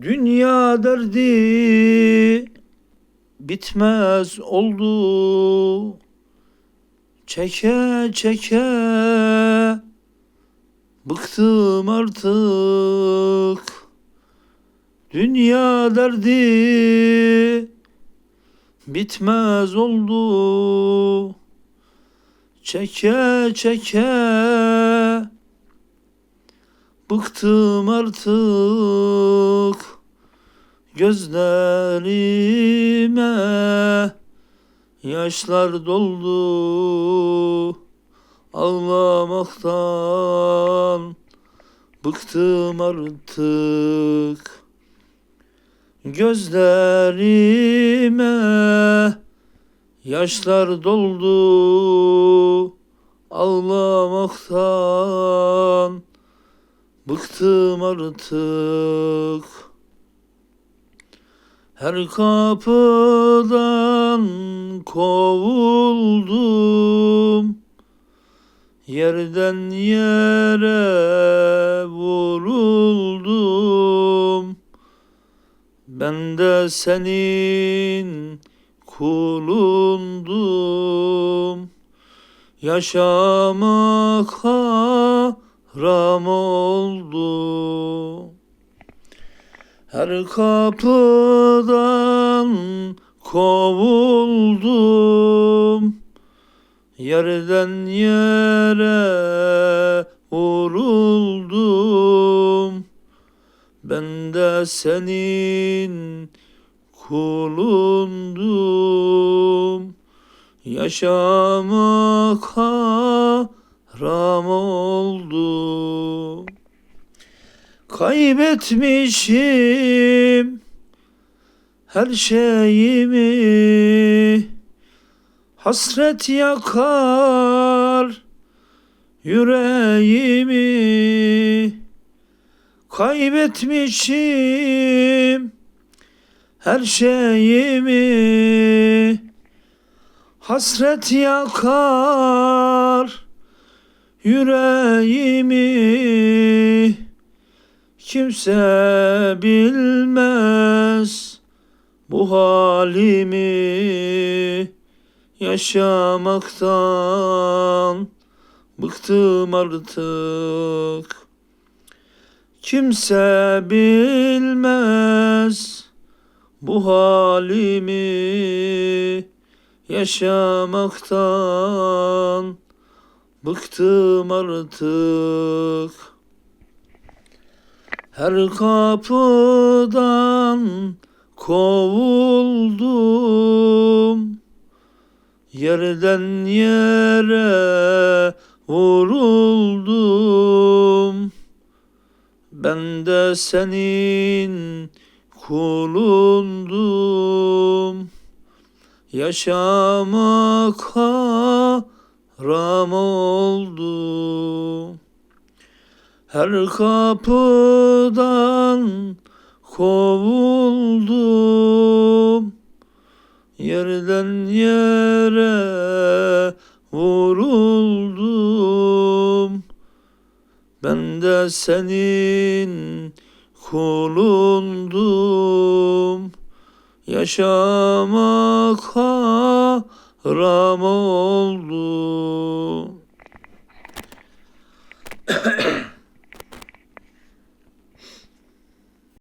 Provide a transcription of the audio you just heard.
Dünya derdi bitmez oldu. Çeke çeke. Bıktım artık. Dünya derdi bitmez oldu. Çeke çeke. Bıktım artık Gözlerime yaşlar doldu. Ağlamaktan bıktım artık. Gözlerime yaşlar doldu. Ağlamaktan bıktım artık her kapıdan kovuldum. Yerden yere vuruldum. Ben de senin kulundum. Yaşamak haram oldu her kapıdan kovuldum. Yerden yere vuruldum. Ben de senin kulundum. Yaşamak haram oldu Kaybetmişim her şeyimi. Hasret yakar yüreğimi. Kaybetmişim her şeyimi. Hasret yakar yüreğimi Kimse bilmez bu halimi Yaşamaktan bıktım artık. Kimse bilmez bu halimi Yaşamaktan bıktım artık her kapıdan kovuldum. Yerden yere vuruldum. Ben de senin kulundum. Yaşamak haram oldu her kapıdan kovuldum. Yerden yere vuruldum. Ben de senin kulundum. Yaşamak haram oldu